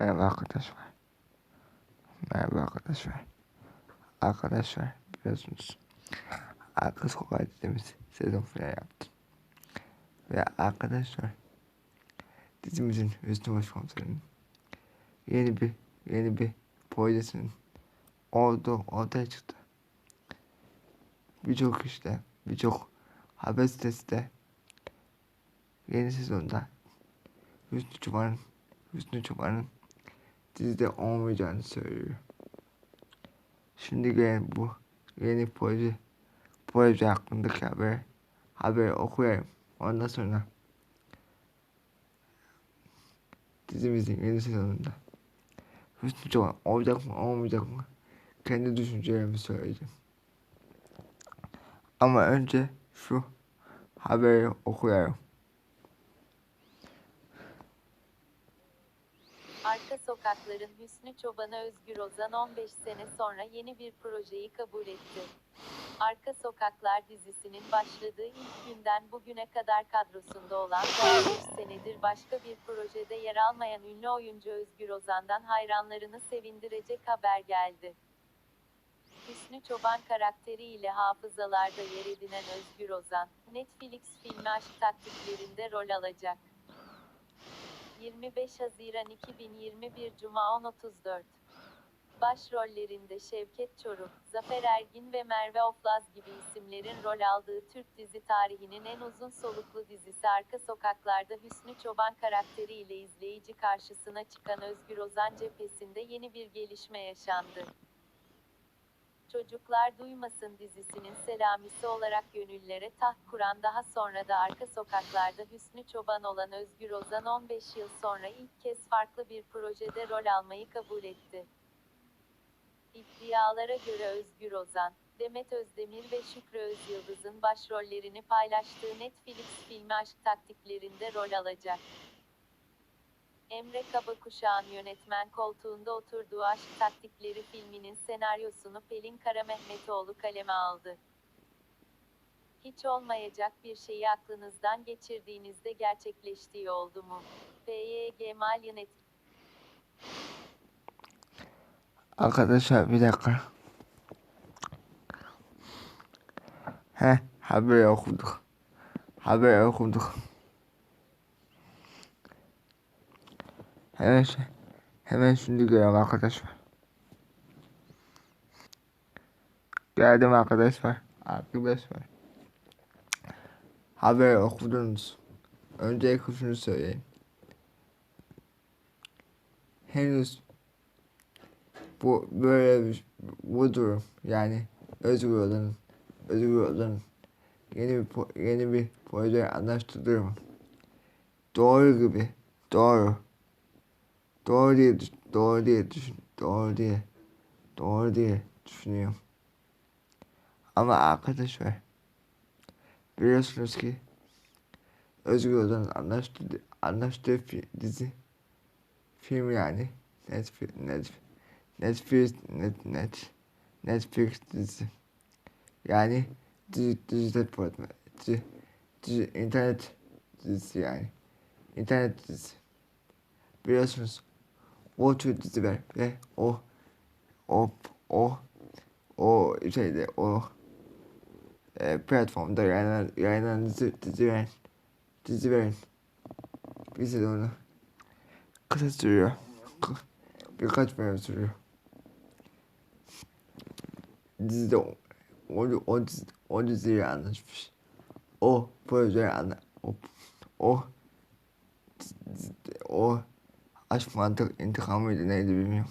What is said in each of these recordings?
Merhaba arkadaşlar. Merhaba arkadaşlar. Arkadaşlar biliyorsunuz. Arka sokak dizimiz sezon finali yaptı. Ve arkadaşlar dizimizin Hüsnü Başkomiserinin yeni bir yeni bir projesinin olduğu ortaya çıktı. Birçok işte birçok haber sitesi de yeni sezonda Hüsnü Çoban'ın Hüsnü Çoban'ın dizide olmayacağını söylüyor. Şimdi gelen bu yeni proje proje hakkındaki haber haberi okuyayım. Ondan sonra dizimizin yeni sezonunda Hüsnü Çoban olacak mı olmayacak mı kendi düşüncelerimi söyleyeceğim. Ama önce şu haberi okuyayım. Arka Sokakların Hüsnü Çoban'a Özgür Ozan 15 sene sonra yeni bir projeyi kabul etti. Arka Sokaklar dizisinin başladığı ilk günden bugüne kadar kadrosunda olan ve 15 senedir başka bir projede yer almayan ünlü oyuncu Özgür Ozan'dan hayranlarını sevindirecek haber geldi. Hüsnü Çoban karakteriyle hafızalarda yer edinen Özgür Ozan, Netflix filmi Aşk Taktiklerinde rol alacak. 25 Haziran 2021 Cuma 10.34 Başrollerinde Şevket Çoruh, Zafer Ergin ve Merve Oflaz gibi isimlerin rol aldığı Türk dizi tarihinin en uzun soluklu dizisi Arka Sokaklar'da Hüsnü Çoban karakteriyle izleyici karşısına çıkan Özgür Ozan cephesinde yeni bir gelişme yaşandı. Çocuklar Duymasın dizisinin selamisi olarak gönüllere taht kuran daha sonra da arka sokaklarda Hüsnü Çoban olan Özgür Ozan 15 yıl sonra ilk kez farklı bir projede rol almayı kabul etti. İddialara göre Özgür Ozan, Demet Özdemir ve Şükrü Özyıldız'ın başrollerini paylaştığı Netflix filmi Aşk Taktiklerinde rol alacak. Emre Kabakuşağ'ın yönetmen koltuğunda oturduğu Aşk Taktikleri filminin senaryosunu Pelin Karamehmetoğlu kaleme aldı. Hiç olmayacak bir şeyi aklınızdan geçirdiğinizde gerçekleştiği oldu mu? PYG Mal Yönet Arkadaşlar bir dakika. He haberi okuduk. Haberi okuduk. Hemen şey- hemen şimdi geliyorum arkadaşlar. Geldim arkadaşlar. Arkadaşlar. Haberi okudunuz. Öncelikle şunu söyleyeyim. Henüz bu böyle bir, bu durum yani Özgür Olan'ın Özgür Olan'ın yeni bir yeni bir proje anlaştığı mı? Doğru gibi. Doğru. Doğru diye düş- doğru diye düşün doğru diye doğru diye düşünüyorum. Ama arkadaşlar biliyorsunuz ki Özgür Ozan'ın anlaştığı, anlaştığı fi- dizi film yani Netflix, Netflix, Netflix, net, net, Netflix dizisi. Yani dizi, dijital platform, dizi, dizi, internet dizisi yani. İnternet dizisi. Biliyorsunuz o tür diziler ve o o o o şeyde o e, platformda yayınlanan, yayınlanan dizi, dizilerin dizilerin bir sezonu kısa sürüyor. Birkaç bölüm sürüyor. Dizide o, o, o, dizi, o diziyi anlaşmış. O projeyi anla, o, o, dizi- o aşk mantık intikam mıydı neydi bilmiyorum.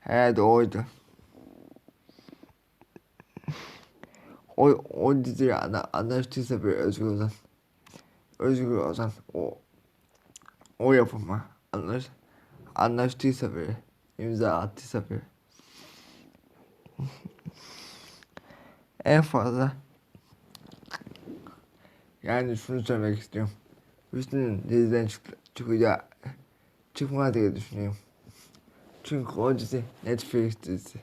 Herhalde oydu. O, o diziyi ana, anlaştıysa bir Özgür Ozan. Özgür Ozan o o yapıma anlaş, anlaştıysa bir imza attıysa bir en fazla yani şunu söylemek istiyorum. Hüsnü'nün diziden çık çıkacağı çıkmaz diye düşünüyorum. Çünkü o dizi Netflix dizisi.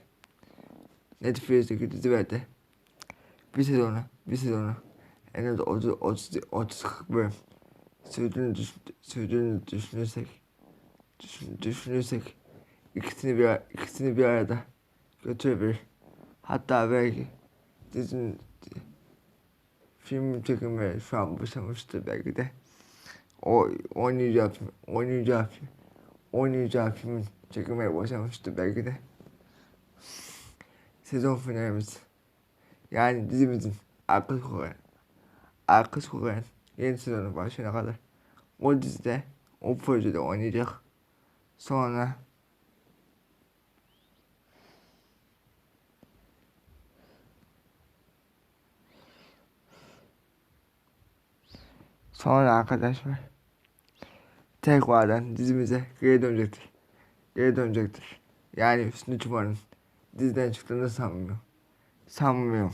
Netflix'teki dizilerde bir sezonu, bir sezonu en az 30, 30, 30 40 bölüm sürdüğünü, düşün, sürdüğünü düşünürsek düşün, düşünürsek ikisini bir ikisini bir arada götürebilir. Hatta belki dizinin film çekimleri şu an başlamıştır belki de. O oynayacağı oynayacağı film, oynayacağı filmin çekimleri başlamıştır belki de. Sezon finalimiz. Yani dizimizin arka sokağın, arka sokağın yeni sezonu başlayana kadar o dizide, o projede oynayacak. Sonra Sonra arkadaşlar tekrardan dizimize geri dönecektir. Geri dönecektir. Yani Hüsnü Çumar'ın diziden çıktığını sanmıyorum. Sanmıyorum.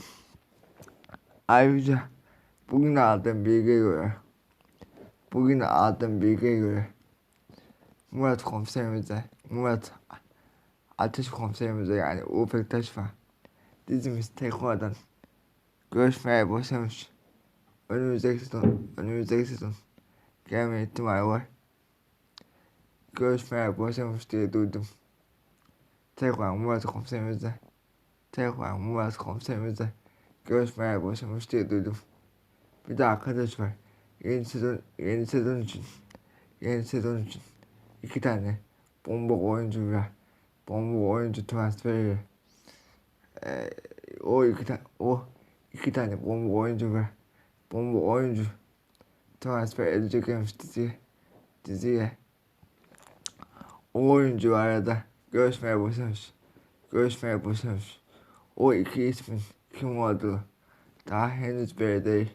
Ayrıca bugün aldığım bilgiye göre bugün aldığım bilgiye göre Murat komiserimize Murat Ateş komiserimize yani Uğur Pektaş var. Dizimiz tekrardan görüşmeye başlamış. Önümüzdeki sezon, önümüzdeki sezon gelme ihtimali var. Görüşmeye başlamış diye duydum. Tekrar Murat komiserimizle tekrar Murat komiserimizle görüşmeye başlamış diye duydum. Bir de arkadaşlar yeni sezon yeni sezon için. Yeni sezon için. İki tane. Bomba oyuncu ve bomba oyuncu transferi. Ee, o iki tane o iki tane bomba oyuncu ve bomba oyuncu transfer edecekmiş diziye diziye o oyuncu arada görüşmeye başlamış görüşmeye başlamış o iki ismin kim olduğu daha henüz belli değil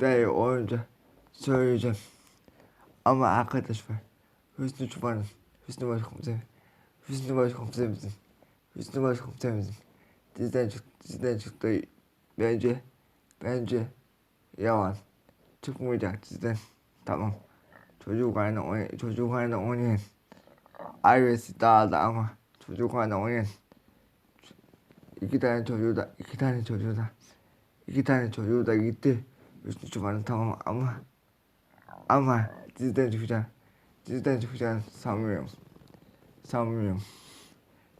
belli olunca söyleyeceğim ama arkadaşlar Hüsnü Çuban'ın Hüsnü Başkomiserim Hüsnü Başkomiserimizin Hüsnü Başkomiserimizin diziden çıktı diziden çıktı bence bence yalan çıkmayacak diziden tamam çocuk haline çocuk haline oynayın ailesi dağıldı ama çocuk haline oynayın iki tane çocuğu da iki tane çocuğu da iki tane çocuğu da gitti Hüsnü Çuban'ın tamam ama ama diziden çıkacak diziden çıkacağını sanmıyorum sanmıyorum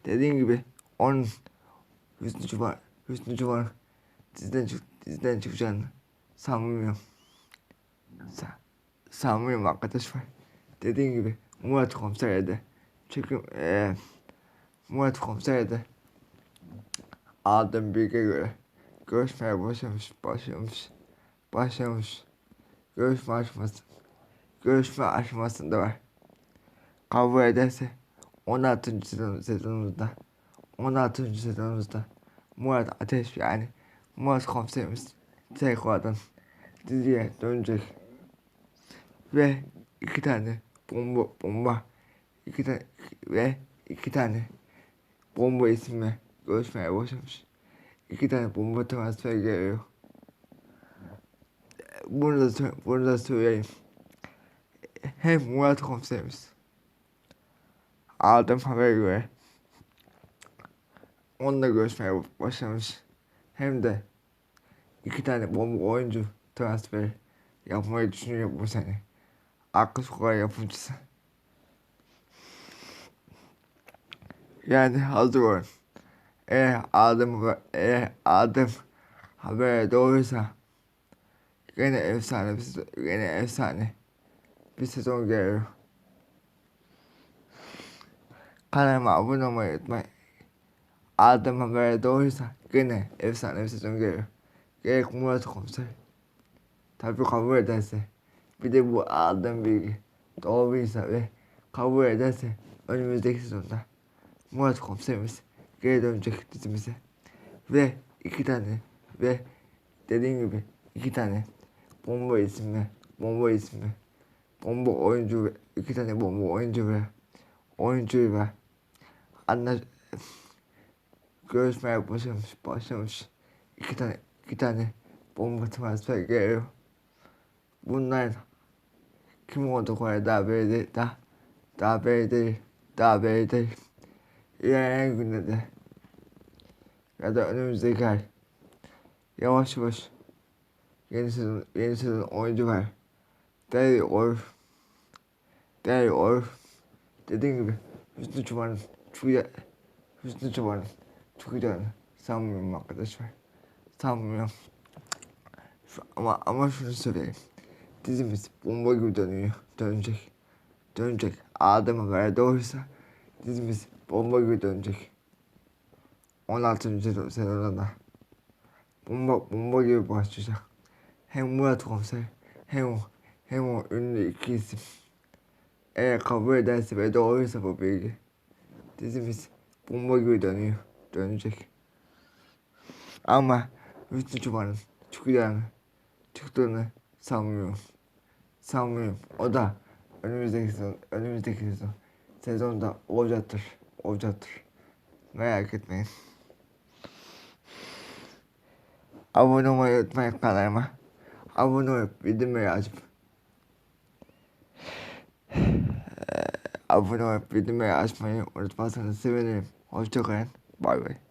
dediğim gibi onun Hüsnü Çuban Hüsnü Çuban diziden, çık, diziden çıkacağını sanmıyorum. Sa sanmıyorum arkadaşlar. Dediğim gibi Murat Komiser'e de çekim ee, Murat Komiser'e de aldığım bilgiye göre görüşmeye başlamış, başlamış, başlamış. Görüşme aşaması, görüşme aşamasında var. Kabul ederse 16. sezon, sezonumuzda 16. sezonumuzda Murat Ateş yani Murat komiserimiz tekrardan diziye dönecek. Ve iki tane bomba bomba iki tane ve iki tane bomba isimle görüşmeye başlamış. İki tane bomba transfer geliyor. Bunu da, bunu da söyleyeyim. Hem Murat komiserimiz aldığım habere göre onunla görüşmeye başlamış. Hem de iki tane bomba oyuncu transfer yapmayı düşünüyor bu sene. Arka sokak yapımcısı. Yani hazır olun. Eğer aldım, eğer aldım habere doğruysa yine efsane yine efsane bir sezon geliyor. Kanalıma abone olmayı unutmayın. Aldım habere doğruysa yine efsane bir sezon geliyor. Gerek Murat komiser. Tabi kabul ederse. Bir de bu aldığım bilgi doğruysa ve kabul ederse önümüzdeki sezonda Murat komiserimiz geri dönecek dizimize. Ve iki tane ve dediğim gibi iki tane bomba isimli bomba isimli bomba oyuncu ve iki tane bomba oyuncu ve oyuncu ve anlaş görüşmeye başlamış başlamış iki tane iki tane bomba transfer geliyor. Bunlar kim belli değil. Daha, daha belli değil. Belli değil. İlerleyen günde de ya da önümüzdeki ay yavaş yavaş yeni sezon, yeni sezon oyuncu var. Daily Orf, Daily Orf dediğim gibi Hüsnü Çoban'ın çıkacağı, Hüsnü Çoban'ın çıkacağını sanmıyorum arkadaşlar. Sanmıyorum. Şu, ama ama şunu söyleyeyim. Dizimiz bomba gibi dönüyor. Dönecek. Dönecek. Adem'e göre doğruysa dizimiz bomba gibi dönecek. 16. sezon- sezonda da bomba, bomba gibi başlayacak. Hem Murat Komiser hem o, hem o ünlü iki isim. Eğer kabul ederse ve doğruysa bu bilgi. Dizimiz bomba gibi dönüyor. Dönecek. Ama Hüsnü Çoban'ın çıkacağını, çıktığını sanmıyorum. Sanmıyorum. O da önümüzdeki sezon, önümüzdeki sezon, sezonda olacaktır. Olacaktır. Merak etmeyin. Abone olmayı unutmayın kanalıma. Abone olup bildirimleri açıp abone olup bildirimleri açmayı unutmazsanız sevinirim. Hoşçakalın. Bay bay.